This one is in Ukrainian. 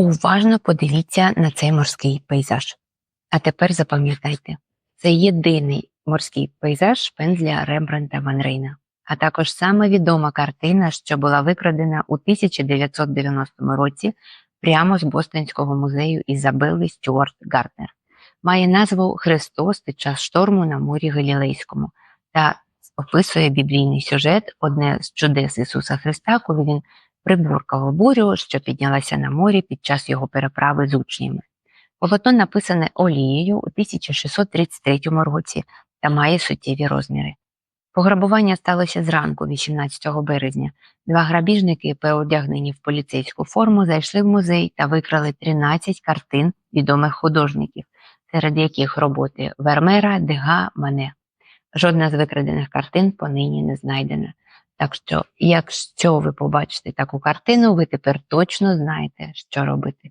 Уважно подивіться на цей морський пейзаж. А тепер запам'ятайте, це єдиний морський пейзаж пензля Рембрандта Ван Рейна, а також саме відома картина, що була викрадена у 1990 році прямо з Бостонського музею Ізабелли Стюарт Гартнер. Має назву Христос під час шторму на морі Галілейському та описує біблійний сюжет, одне з чудес Ісуса Христа, коли він приборкав бурю, що піднялася на морі під час його переправи з учнями. Полотно написане олією у 1633 році та має суттєві розміри. Пограбування сталося зранку, 18 березня. Два грабіжники, переодягнені в поліцейську форму, зайшли в музей та викрали 13 картин відомих художників, серед яких роботи Вермера, Дега, Мане. Жодна з викрадених картин понині не знайдена. Так що, якщо ви побачите таку картину, ви тепер точно знаєте, що робити.